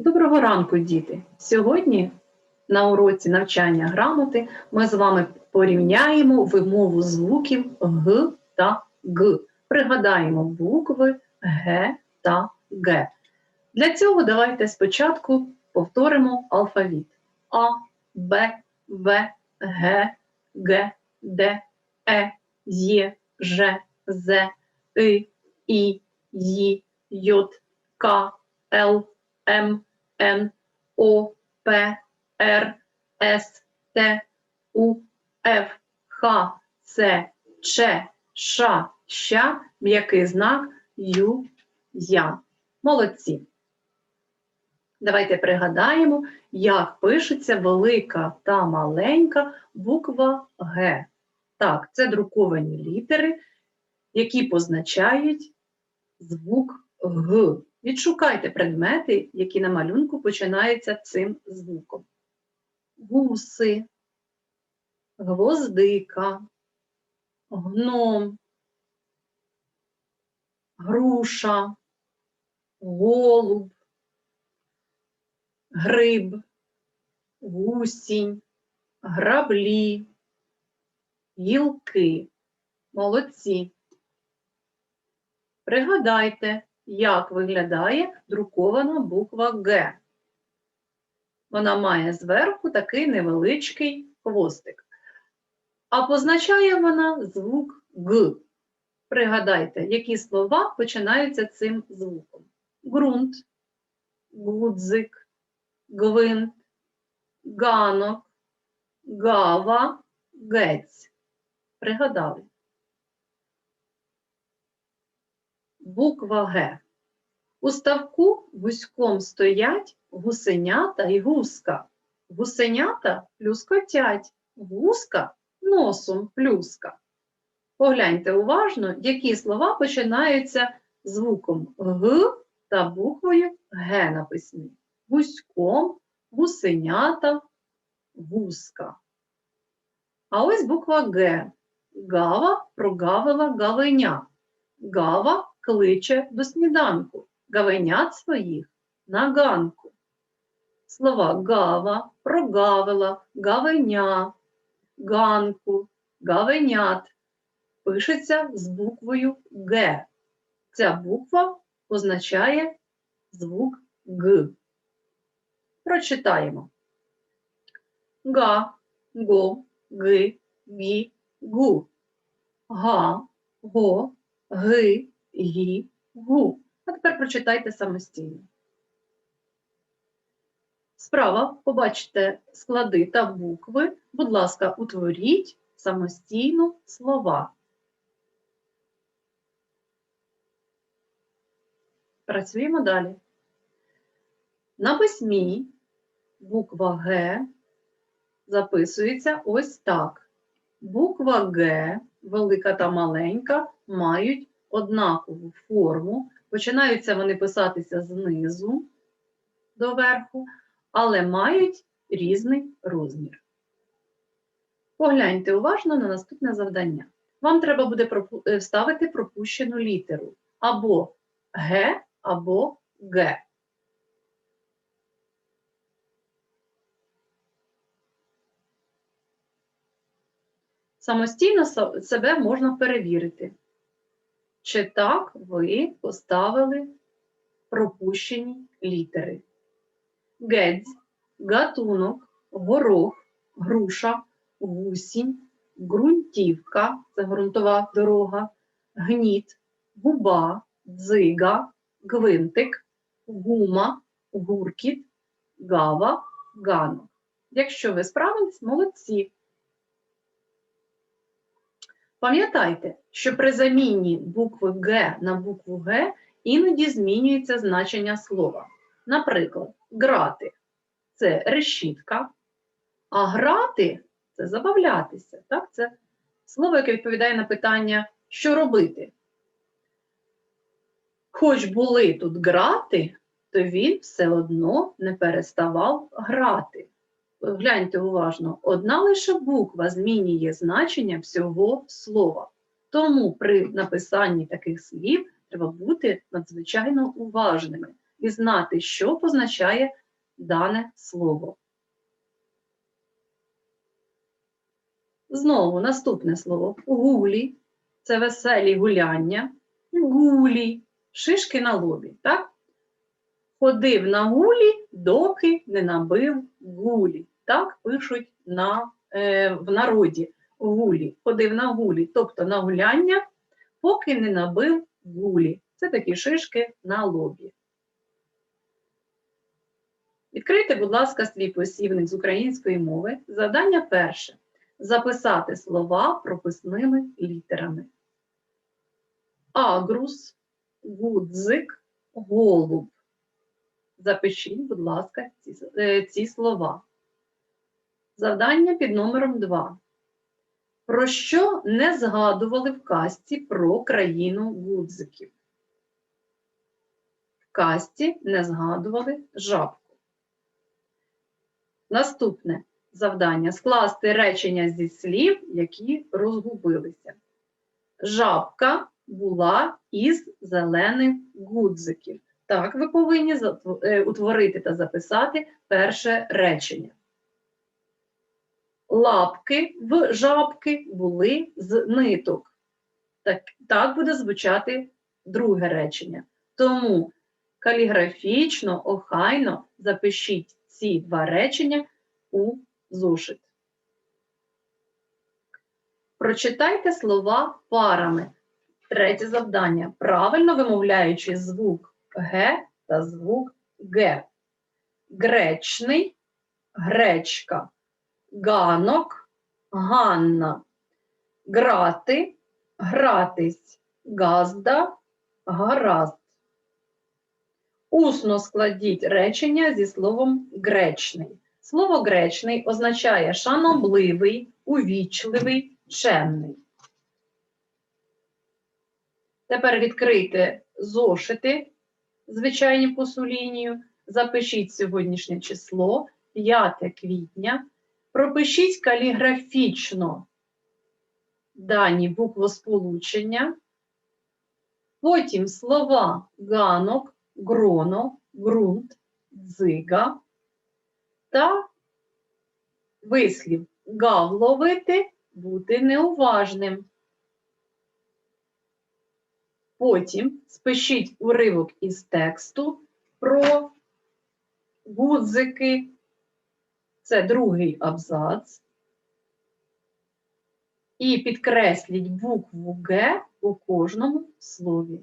Доброго ранку, діти! Сьогодні на уроці навчання грамоти ми з вами порівняємо вимову звуків Г та Г. Пригадаємо букви Г та Г. Для цього давайте спочатку повторимо алфавіт А, Б, В, Г, Г, Д, Е, Є, Ж, З, И, І, Й, Й, К, Л, М, Н, О, П, Р, С, Т, У, Ф, Х, Ц, Ч, Ш, Щ, м'який знак Ю, Я. Молодці. Давайте пригадаємо, як пишеться велика та маленька буква Г. Так, це друковані літери, які позначають звук Г. Відшукайте предмети, які на малюнку починаються цим звуком. Гуси, гвоздика, гном, груша, голуб, гриб, гусінь, граблі, гілки. Молодці. Пригадайте, як виглядає друкована буква Г. Вона має зверху такий невеличкий хвостик. А позначає вона звук Г. Пригадайте, які слова починаються цим звуком. Ґрунт, гудзик, гвинт, ганок, гава, гець. Пригадали. Буква Г. У ставку вузьком стоять гусенята і гуска. Гусенята плюскотять, гуска носом плюска. Погляньте уважно, які слова починаються звуком Г та буквою Г на письмі. Гуськом, гусенята, гуска. А ось буква Г. Гава прогавила гавеня. Гава кличе до сніданку, гавенят своїх на ганку. Слова гава, прогавила, гавеня, ганку, гавенят пишеться з буквою Г. Ця буква означає звук Г. Прочитаємо. Га, го, ги, гі, гу. Га, го, ги, гі, гу. А тепер прочитайте самостійно. Справа побачите склади та букви. Будь ласка, утворіть самостійно слова. Працюємо далі. На письмі буква Г записується ось так. Буква Г, велика та маленька, мають однакову форму. Починаються вони писатися знизу до верху, але мають різний розмір. Погляньте уважно на наступне завдання. Вам треба буде е, вставити пропущену літеру або Г, або Г. Самостійно себе можна перевірити, чи так ви поставили пропущені літери. Гедзь, гатунок, горох, груша, гусінь, ґрунтівка це ґрунтова дорога, гніт, губа, дзига, гвинтик, гума, гуркіт, гава, ганок. Якщо ви справились, молодці. Пам'ятайте, що при заміні букви Г на букву Г іноді змінюється значення слова. Наприклад, грати це решітка, а грати це забавлятися. Так? Це слово, яке відповідає на питання, що робити. Хоч були тут грати, то він все одно не переставав грати. Гляньте уважно, одна лише буква змінює значення всього слова. Тому при написанні таких слів треба бути надзвичайно уважними. і знати, що позначає дане слово. Знову наступне слово гулі це веселі гуляння, гулі, шишки на лобі. Так? Ходив на гулі, доки не набив гулі. Так пишуть на, е, в народі гулі. Ходив на гулі, тобто на гуляння, поки не набив гулі. Це такі шишки на лобі. Відкрийте, будь ласка, свій посівник з української мови. Завдання перше. Записати слова прописними літерами. Агрус, гудзик, голуб. Запишіть, будь ласка, ці, е, ці слова. Завдання під номером 2. Про що не згадували в казці про країну гудзиків? В казці не згадували жабку. Наступне завдання скласти речення зі слів, які розгубилися. Жабка була із зелених гудзиків. Так, ви повинні е, утворити та записати перше речення. Лапки в жабки були з ниток. Так, так буде звучати друге речення. Тому каліграфічно, охайно запишіть ці два речення у зошит. Прочитайте слова парами. Третє завдання. Правильно вимовляючи звук Г та звук Г. Гречний, гречка, ганок, ганна, грати, гратись, газда, гаразд. Усно складіть речення зі словом гречний. Слово гречний означає шанобливий, увічливий, чемний. Тепер відкрийте зошити, звичайні посу лінію, запишіть сьогоднішнє число 5 квітня, пропишіть каліграфічно дані буквосполучення, потім слова ганок, гроно, ґрунт, дзига та вислів гав ловити, бути неуважним. Потім спишіть уривок із тексту про гудзики. Це другий абзац. І підкресліть букву Г у кожному слові.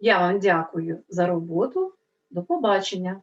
Я вам дякую за роботу. До побачення!